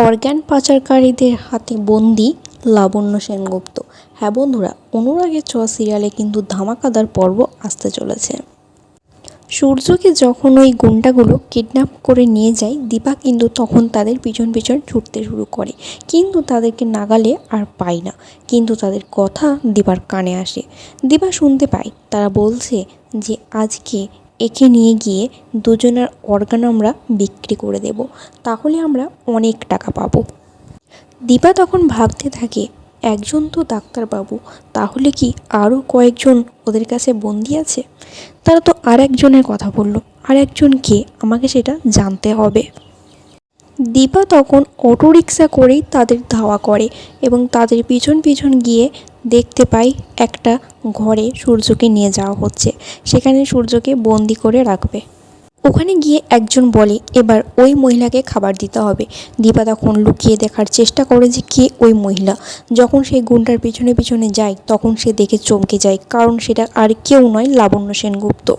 Organ পাচারকারীদের হাতে বন্দি লাবণ্য সেনগুপ্ত। হ্যাঁ বন্ধুরা, অনুরাগের ছ সিরিয়ালে কিন্তু ধামাকাদার পর্ব আসতে চলেছে। সূর্যকে যখন ওই গুন্ডাগুলো কিডন্যাপ করে নিয়ে যায়, দীপা কিন্তু তখন তাদের পিছন পিছন ছুটতে শুরু করে। কিন্তু তাদেরকে নাগালে আর পায় না। কিন্তু তাদের কথা দীপার কানে আসে। দীপা শুনতে পায়, তারা বলছে যে, আজকে একে নিয়ে গিয়ে দুজনের অর্গান আমরা বিক্রি করে দেব। তাহলে আমরা অনেক টাকা পাবো। দীপা তখন ভাবতে থাকে, একজন তো ডাক্তারবাবু, তাহলে কি আরও কয়েকজন ওদের কাছে বন্দি আছে? তারা তো আর একজনের কথা বলল আর একজন কে আমাকে সেটা জানতে হবে। দীপা তখন অটোরিকশা করেই তাদের ধাওয়া করে এবং তাদের পিছন পিছন গিয়ে দেখতে পাই একটা ঘরে সূর্যকে নিয়ে যাওয়া হচ্ছে। সেখানে সূর্যকে বন্দি করে রাখবে। ওখানে গিয়ে একজন বলে, এবার ওই মহিলাকে খাবার দিতে হবে। দীপা তখন লুকিয়ে দেখার চেষ্টা করে যে কে ওই মহিলা। যখন সেই গুন্ডার পিছনে পিছনে যায়, তখন সে দেখে চমকে যায়, কারণ সেটা আর কেউ নয় লাবণ্য সেনগুপ্ত।